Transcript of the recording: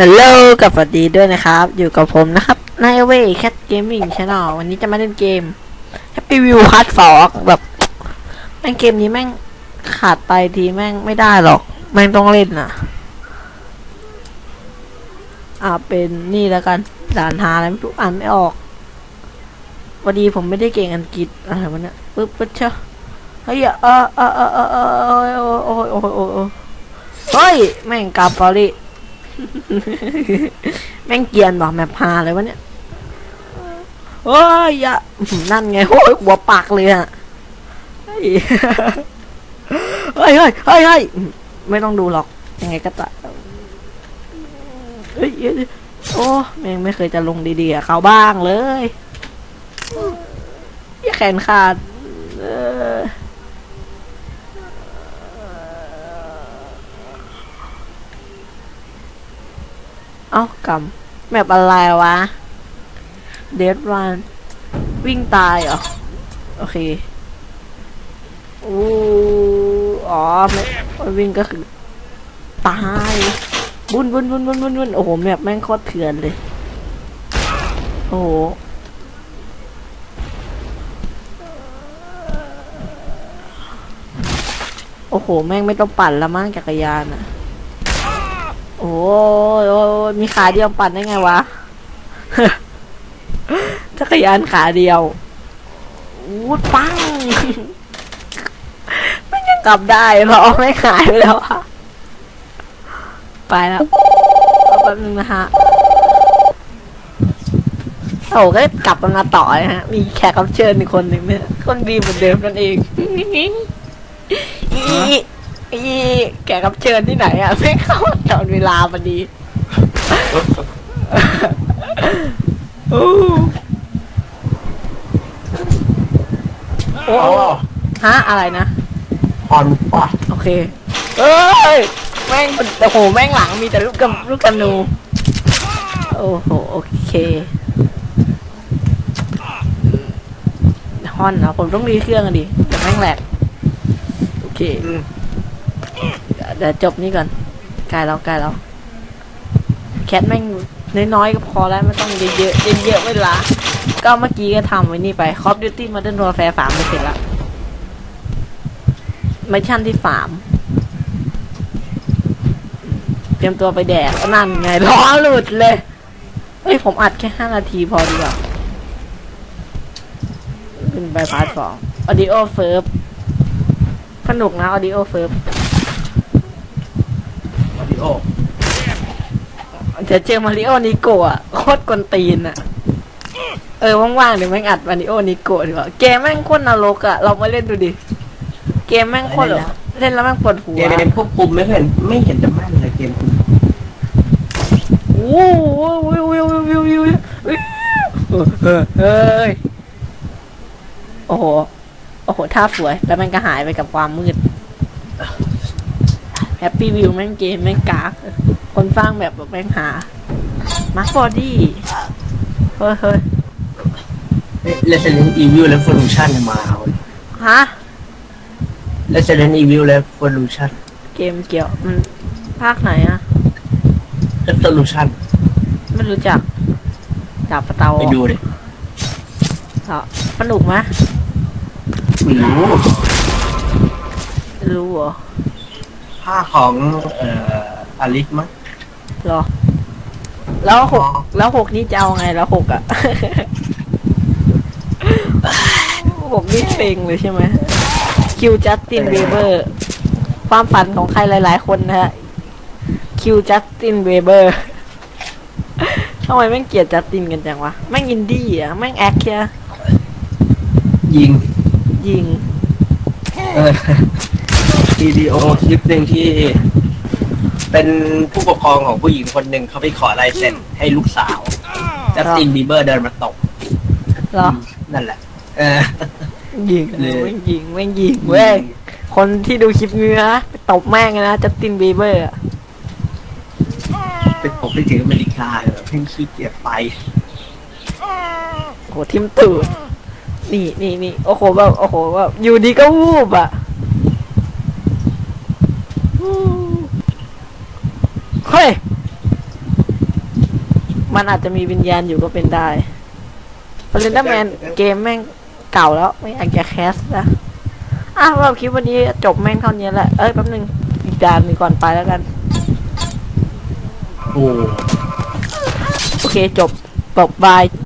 ฮัลโหลกับสวัสดีด้วยนะครับ อยู่กับผมนะครับนายเว่แคทเกมมิ่งช n แนลวันนี้จะมาเล่นเกม Happy View Part 2แบบแม่งเกมนี้แม่งขาดไปทีแม่งไม่ได้หรอก แม่งต้องเล่นน่ะ อ่าเป็นนี่แล้วกันด่านหาอะไรไม่รู้อ่านไม่ออกพอดีผมไม่ได้เก่งอังกฤษอะไรวะเนี่ยปึ๊บปึ๊บเชอะเฮ้ยเออเออเออเออเออโอ้ยโอ้ยโอ้ยโอ้ยโอ้ยโอ้ยเฮ้ยแม่งกลับปอลี่ แม่งเกรียนบอกแมพพาเลยวะเนี่ยโอ้ยอย่าอื้อหือนั่นไงโอ้ยหัวปากเลยอะเฮ้ยเฮ้ยเฮ้ยเฮ้ยเฮ้ยอื้อไม่ต้องดูหรอกยังไงก็ตามเฮ้ยเฮ้ยโอ้แม่งไม่เคยจะลงดีๆกับเขาบ้างเลยอย่าแขนขาดเออ เอ้ากำแมปอะไรวะเดดวันวิ่งตายเหรอ โอเคอู้อ๋อไม่วิ่งก็คือ ตายบุนบุนบุนบุนบุนบุนโอ้โหแมปแม่งโคตรเถื่อนเลย โอ้โหโอ้โห แม่งไม่ต้องปั่นละมั้งจักรยานอะโอ้ มีขาเดียวปั่นได้ไงวะ จักรยานขาเดียวอู้ดปัง ไม่ยังกลับได้เพราะไม่หายไปแล้วอะไปแล้วแป๊บนึงนะฮะโอ้ก็กลับมาต่อนะฮะ มีแขกรับเชิญอีกคนหนึ่งเนี่ย คนดีเหมือนเดิมนั่นเองอีอีแขกรับเชิญที่ไหนอะไม่เข้าตอนเวลาพอดี โอ้โอ้ฮะอะไรนะพอนปะโอเค เอ้ย แม่งโอ้โห แม่งหลังมีแต่ลูกกับลูกกระนู โอ้โห โอเคฮอนนะผมต้องรีเครื่องกันดิแต่แม่งแหลกโอเคอืมเดี๋ยวเดี๋ยวจบนี่ก่อนใกล้แล้วใกล้แล้ว แคทแม่งน้อยๆก็พอแล้วไม่ต้องเยอะๆเยอะๆเวลา ก็เมื่อกี้ก็ทำไว้นี่ไป Call of Duty Modern Warfare 3ไปเสร็จแล้วมิชชั่นที่สามเตรียมตัวไปแดกนั่นไงล้อหลุดเลยเอ้ย ผมอัดแค่ห้านาทีพอดีกว่าขึ้นไปพาร์ทสอง Audio f i r s สนุกนะ Audio f i r s มาริโอ จะเจอมาริโอนิโกะโคตรกวนตีนอะเออว่างๆเดี๋ยวแม่งอัดมาริโอนิโกะดีกว่าเกมแม่งโคตรนรกอะเรามาเล่นดูดิ เกมแม่งโคตรแบบเล่นแล้วแม่งปวดหัวเกมควบคุมไม่เห็นไม่เห็นจะแม่นเลยเกมคุณโอ้โหวิววิววิววิววิววิวเฮ้ยโอ้โหโอ้โหท่าสวยแล้วมันก็หายไปกับความมืดแฮปปี้วิวแม่งเกมแม่งกาก คนสร้างแบบแบบแม่งหามาร์คบอดี้เฮ้ยเฮ้ยเลสเซนอีวิลและฟอลูชันมาเว้ยฮะเลสเซนอีวิลและฟอลูชันเกมเกี่ยวมันภาคไหนอะและฟอลูชันไม่รู้จักจับประเตาไปดูดิเหรอสนุกไหมไม่รู้รู้เหรอภาคของเอ่ออลิสมั้งเหรอ แล้วหกอ๋อแล้วหกนี่จะเอาไงแล้วหกอะหกนี่เพลงเลยใช่ไหมคิวจัสตินเบเบอร์ ความฝันของใครหลาย ๆ คนนะฮะ คิวจัสตินเบเบอร์ทำไมแม่งเกลียดจัสตินกันจังวะ แม่งอินดี้อะแม่งแอคเคียยิง ยิง เออวิดีโอคลิปหนึ่งที่ เป็นผู้ปกครองของผู้หญิงคนหนึ่งเขาไปขอลายเซ็นให้ลูกสาวจัสตินบีเบอร์เดินมาตบเหรอนั่นแหละ เออยิงเลยแม่งยิงแม่งยิงเว้ยคนที่ดูคลิปนี้นะไปตบแม่งเลยนะจัสตินบีเบอร์อะไปตบไปถึงอเมริกาเหรอเพิ่งขี้เกียจไปโหทิมตูดนี่นี่นี่โอ้โหแบบโอ้โหแบบอยู่ดีก็วูบอะวูบเฮ้ย มันอาจจะมีวิญญาณอยู่ก็เป็นได้ฟล e นเดอร์แมนเกมแม่งเก่าแล้ว ไม่อยากจะแคสนะอะเราคลิปวันนี้จบแม่งเท่านี้แหละ เอ้ยแป๊บนึง อีกจานหนึ่งก่อนไปแล้วกัน โอ้ โอเคจบจบบาย